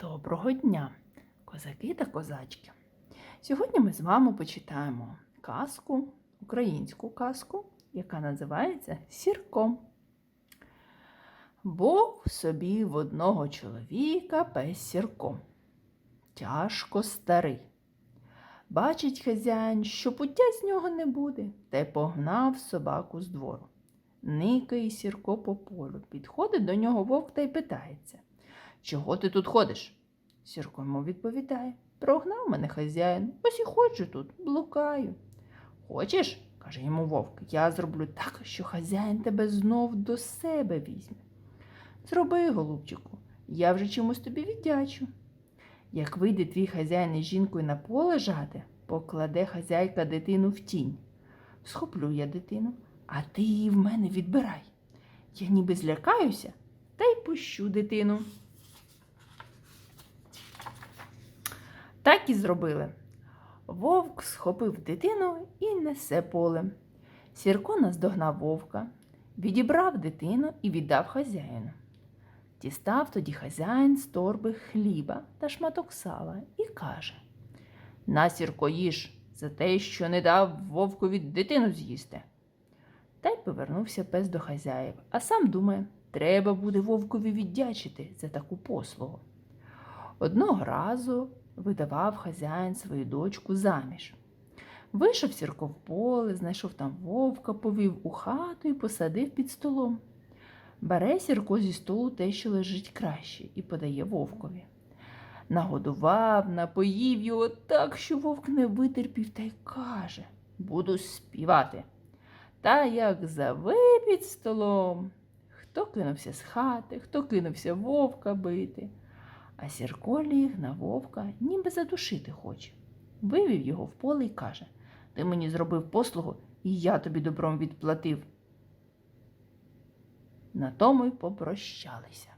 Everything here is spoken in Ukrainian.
Доброго дня, козаки та козачки. Сьогодні ми з вами почитаємо казку, українську казку, яка називається Сірко. Був собі в одного чоловіка пес Сірко. Тяжко старий. Бачить хазяїн, що пуття з нього не буде, та й погнав собаку з двору. Никає Сірко по полю, підходить до нього вовк та й питається. Чого ти тут ходиш? Сірко йому відповідає. Прогнав мене хазяїн, ось і ходжу тут, блукаю. Хочеш? каже йому вовк, я зроблю так, що хазяїн тебе знов до себе візьме. Зроби, голубчику, я вже чомусь тобі віддячу. Як вийде твій хазяїн із жінкою на поле жати, покладе хазяйка дитину в тінь. Схоплю я дитину, а ти її в мене відбирай. Я ніби злякаюся та й пущу дитину. Так і зробили. Вовк схопив дитину і несе полем. Сірко наздогнав вовка, відібрав дитину і віддав хазяїну. Дістав тоді хазяїн з торби хліба та шматок сала і каже На сірко їж за те, що не дав вовкові дитину з'їсти. Та й повернувся пес до хазяїв, а сам думає, треба буде вовкові віддячити за таку послугу. Одного разу видавав хазяїн свою дочку заміж. Вийшов сірко в поле, знайшов там вовка, повів у хату і посадив під столом. Бере сірко зі столу те, що лежить краще, і подає вовкові. Нагодував, напоїв його так, що вовк не витерпів та й каже Буду співати. Та як заве під столом. Хто кинувся з хати, хто кинувся вовка бити. А Сірко ліг на вовка, ніби задушити хоче. Вивів його в поле і каже Ти мені зробив послугу, і я тобі добром відплатив. На тому й попрощалися.